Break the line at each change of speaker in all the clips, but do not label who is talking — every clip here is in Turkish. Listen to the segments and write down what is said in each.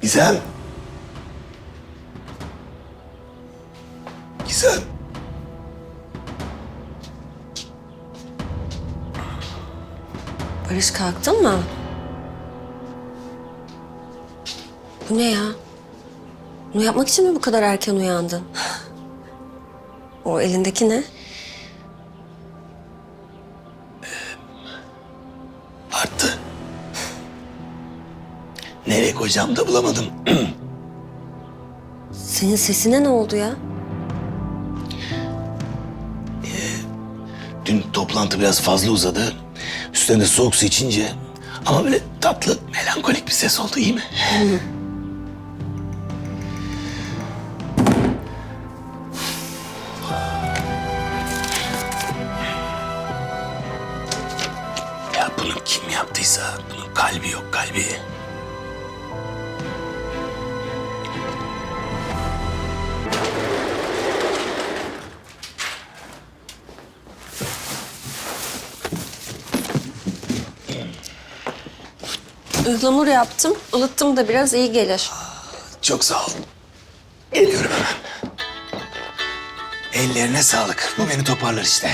Gizem. Gizem.
Barış kalktın mı? Bu ne ya? Bunu yapmak için mi bu kadar erken uyandın? O elindeki ne?
Arttı. Nereye koyacağımı da bulamadım.
Senin sesine ne oldu ya?
Dün toplantı biraz fazla uzadı. Üstüne de soğuk su içince. Ama böyle tatlı, melankolik bir ses oldu iyi mi? ya bunu kim yaptıysa bunun kalbi yok kalbi.
Ihlamur yaptım. ılıttım da biraz iyi gelir.
Çok sağ ol. Geliyorum hemen. Ellerine sağlık. Bu beni toparlar işte.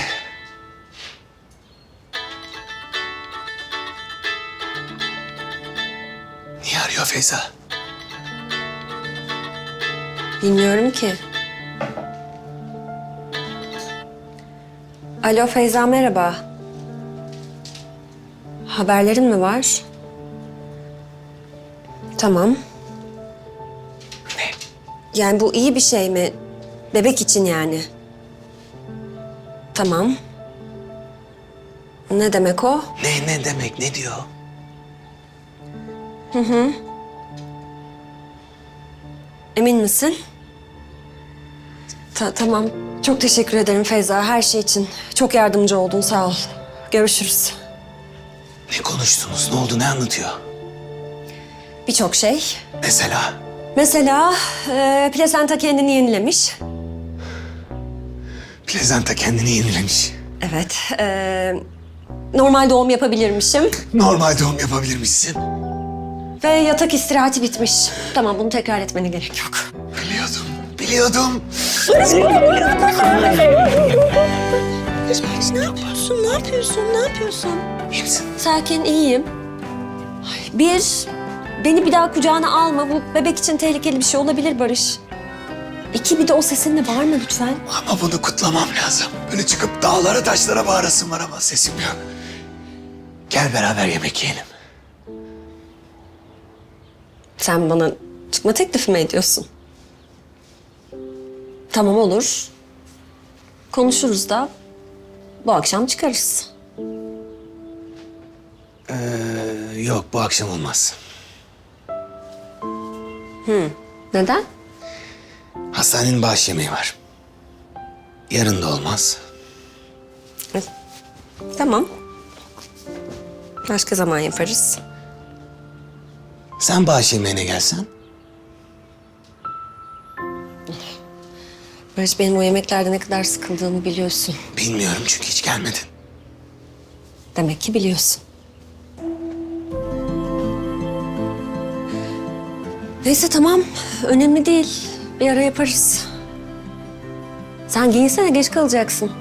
Niye arıyor Feyza?
Bilmiyorum ki. Alo Feyza merhaba. Haberlerin mi var? Tamam.
Ne?
Yani bu iyi bir şey mi? Bebek için yani. Tamam. Ne demek o?
Ne ne demek ne diyor?
Emin misin? Ta- tamam. Çok teşekkür ederim Feyza her şey için. Çok yardımcı oldun sağ ol. Görüşürüz.
Ne konuştunuz? Ne oldu? Ne anlatıyor?
Birçok şey.
Mesela
Mesela e, plasenta kendini yenilemiş.
plezanta kendini yenilemiş.
Evet. e, normal doğum yapabilirmişim.
Normal doğum yapabilirmişsin.
Ve yatak istirahati bitmiş. Tamam bunu tekrar etmene gerek yok.
Biliyordum. Biliyordum.
Ne yapıyorsun? Ne yapıyorsun? Ne yapıyorsun?
İyi misin?
Sakin, iyiyim. Ay, Bir, beni bir daha kucağına alma. Bu bebek için tehlikeli bir şey olabilir Barış. İki, bir de o sesinle bağırma lütfen.
Ama bunu kutlamam lazım. Böyle çıkıp dağlara taşlara bağırasım var ama sesim yok. Gel beraber yemek yiyelim.
Sen bana çıkma teklifi mi ediyorsun? Tamam olur. Konuşuruz da bu akşam çıkarız.
Ee, yok bu akşam olmaz.
Neden?
Hastanenin bağış yemeği var. Yarın da olmaz.
Tamam. Başka zaman yaparız.
Sen bağış yemeğine gelsen.
Barış benim o yemeklerde ne kadar sıkıldığımı biliyorsun.
Bilmiyorum çünkü hiç gelmedin.
Demek ki biliyorsun. Neyse tamam. Önemli değil. Bir ara yaparız. Sen giyinsene geç kalacaksın.